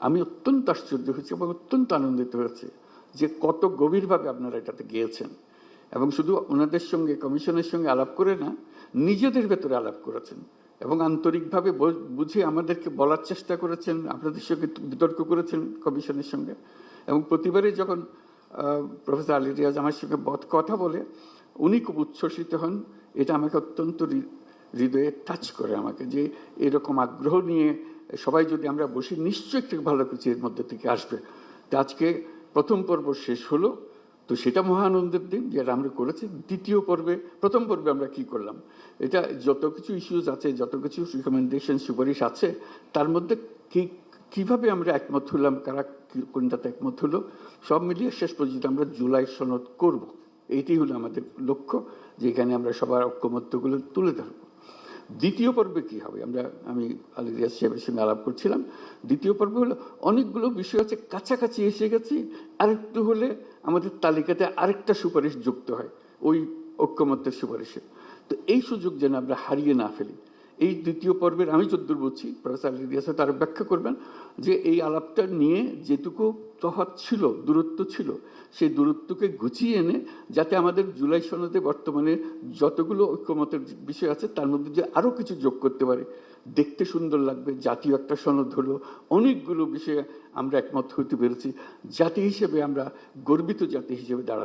আমি অত্যন্ত আশ্চর্য হয়েছি এবং অত্যন্ত আনন্দিত হয়েছি যে কত গভীরভাবে আপনারা এটাতে গিয়েছেন। এবং শুধু ওনাদের সঙ্গে, কমিশনের সঙ্গে আলাপ করে না, নিজেদের ভেতরে আলাপ করেছেন এবং আন্তরিকভাবে বুঝে আমাদেরকে বলার চেষ্টা করেছেন, আপনাদের সঙ্গে বিতর্ক করেছেন কমিশনের সঙ্গে। এবং প্রতিবারই যখন প্রফেসর আলী রিয়াজ আমার সঙ্গে বধ কথা বলে, উনি খুব উচ্ছ্বসিত হন। এটা আমাকে অত্যন্ত হৃদয়ে টাচ করে আমাকে যে এরকম আগ্রহ নিয়ে সবাই যদি আমরা বসি, নিশ্চয়ই একটা ভালো কিছু এর মধ্যে থেকে আসবে। তো আজকে প্রথম পর্ব শেষ হলো। তো সেটা মহানন্দের দিন, যেটা আমরা করেছি। দ্বিতীয় পর্বে, প্রথম পর্বে আমরা কি করলাম? এটা যত কিছু ইস্যুজ আছে, যত কিছু রিকমেন্ডেশন সুপারিশ আছে, তার মধ্যে কি, কীভাবে আমরা একমত হলাম, কারা কোনটাতে একমত হলো, সব মিলিয়ে শেষ পর্যন্ত আমরা জুলাই সনদ করব। এইটি হলো আমাদের লক্ষ্য যেখানে আমরা সবার ঐক্যমত্যগুলো তুলে ধরবো। দ্বিতীয় পর্বে কি হবে? আমরা, আমি আলী রিয়াজ সাহেবের সঙ্গে আলাপ করছিলাম। দ্বিতীয় পর্বে হলো অনেকগুলো বিষয় আছে, কাছাকাছি এসে গেছি। আরেকটু হলে আমাদের তালিকাতে আরেকটা সুপারিশ যুক্ত হয়, ওই ঐক্যমত্যের সুপারিশে। তো এই সুযোগ যেন আমরা হারিয়ে না ফেলি। এই দ্বিতীয় পর্বের আমি যদ্দূর বলছি প্রফেসর রিয়াজ তার ব্যাখ্যা করবেন যে এই আলাপটা নিয়ে যেটুকু তফাৎ ছিল, দূরত্ব ছিল, সেই দূরত্বকে গুছিয়ে এনে যাতে আমাদের জুলাই সনদে বর্তমানে যতগুলো ঐক্যমতের বিষয় আছে তার মধ্যে যে আরও কিছু যোগ করতে পারে। দেখতে সুন্দর লাগবে, জাতীয় একটা সনদ হলো, অনেকগুলো বিষয়ে আমরা একমত হইতে পেরেছি। জাতি হিসেবে আমরা গর্বিত জাতি হিসেবে দাঁড়াতে